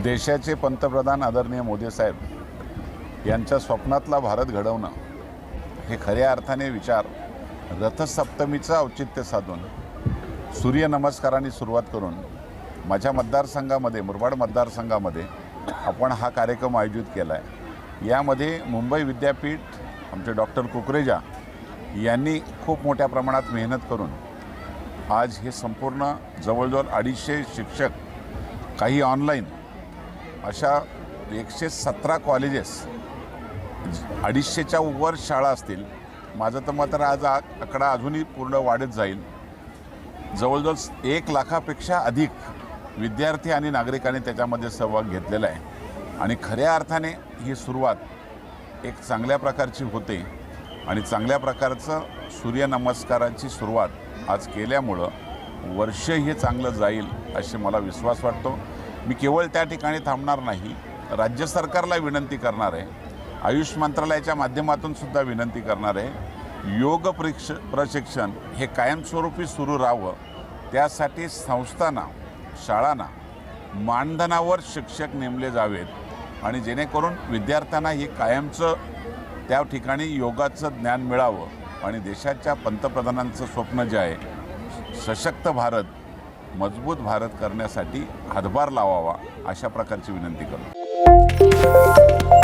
देशाचे पंतप्रधान आदरणीय मोदी साहेब यांच्या स्वप्नातला भारत घडवणं हे खऱ्या अर्थाने विचार रथसप्तमीचं औचित्य साधून सूर्यनमस्काराने सुरुवात करून माझ्या मतदारसंघामध्ये मुरबाड मतदारसंघामध्ये आपण हा कार्यक्रम आयोजित केला आहे यामध्ये मुंबई विद्यापीठ आमचे डॉक्टर कुकरेजा यांनी खूप मोठ्या प्रमाणात मेहनत करून आज हे संपूर्ण जवळजवळ अडीचशे शिक्षक काही ऑनलाईन अशा एकशे सतरा कॉलेजेस अडीचशेच्या वर शाळा असतील. माझं तर मात्र आज आ- आकडा अजूनही पूर्ण वाढत जाईल. जवळजवळ एक लाखापेक्षा अधिक विद्यार्थी आणि नागरिकांनी त्याच्यामध्ये सहभाग घेतलेला आहे. आणि खऱ्या अर्थाने ही सुरुवात एक चांगल्या प्रकारची होते. आणि चांगल्या प्रकारचं सूर्यनमस्काराची सुरुवात आज केल्यामुळं वर्ष हे चांगलं जाईल असे मला विश्वास वाटतो. मी केवळ त्या ठिकाणी थांबणार नाही राज्य सरकारला विनंती करणार आहे आयुष मंत्रालयाच्या माध्यमातून सुद्धा विनंती करणार आहे योग प्रक्ष प्रशिक्षण हे कायमस्वरूपी सुरू राहावं. त्यासाठी संस्थांना शाळांना मानधनावर शिक्षक नेमले जावेत आणि जेणेकरून विद्यार्थ्यांना हे कायमचं त्या ठिकाणी योगाचं ज्ञान मिळावं आणि देशाच्या पंतप्रधानांचं स्वप्न जे आहे सशक्त भारत मजबूत भारत करण्यासाठी हातभार लावावा अशा प्रकारची विनंती करतो.